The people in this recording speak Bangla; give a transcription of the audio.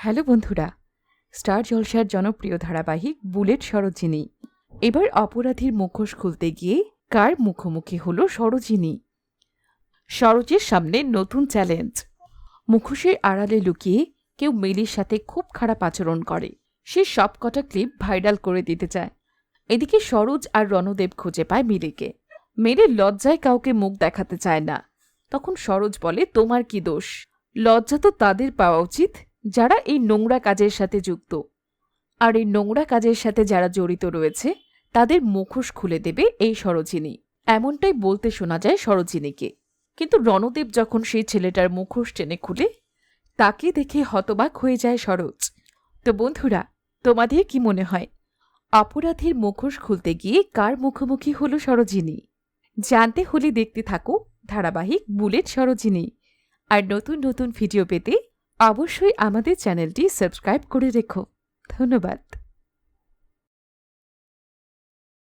হ্যালো বন্ধুরা, স্টার জলসার জনপ্রিয় ধারাবাহিক বুলেট সরোজিনী। এবার অপরাধীর মুখোশ খুলতে গিয়ে কার মুখোমুখি হলো সরোজিনী? সরোজের সামনে নতুন চ্যালেঞ্জ। মুখোশের আড়ালে লুকিয়ে কেউ মিলির সাথে খুব খারাপ আচরণ করে। সে সব কটা ক্লিপ ভাইরাল করে দিতে চায়। এদিকে সরোজ আর রণদেব খুঁজে পায় মিলিকে মেরে লজ্জায় কাউকে মুখ দেখাতে চায় না। তখন সরোজ বলে, তোমার কি দোষ? লজ্জা তো তাদের পাওয়া উচিত। যারা এই নোংরা কাজের সাথে যুক্ত। আর এই নোংরা কাজের সাথে যারা জড়িত রয়েছে, তাদের মুখোশ খুলে দেবে এই সরোজিনী। এমনটাই বলতে শোনা যায় সরোজিনীকে। কিন্তু রণদেব যখন সেই ছেলেটার মুখোশ টেনে খুলে, তাকে দেখে হতবাক হয়ে যায় সরোজ। তো বন্ধুরা, তোমাদের কি মনে হয়, অপরাধীর মুখোশ খুলতে গিয়ে কার মুখোমুখি হলো সরোজিনী? জানতে হলে দেখতে থাকো ধারাবাহিক বুলেট সরোজিনী। আর নতুন নতুন ভিডিও পেতে অবশ্যই আমাদের চ্যানেলটি সাবস্ক্রাইব করে রেখো। ধন্যবাদ।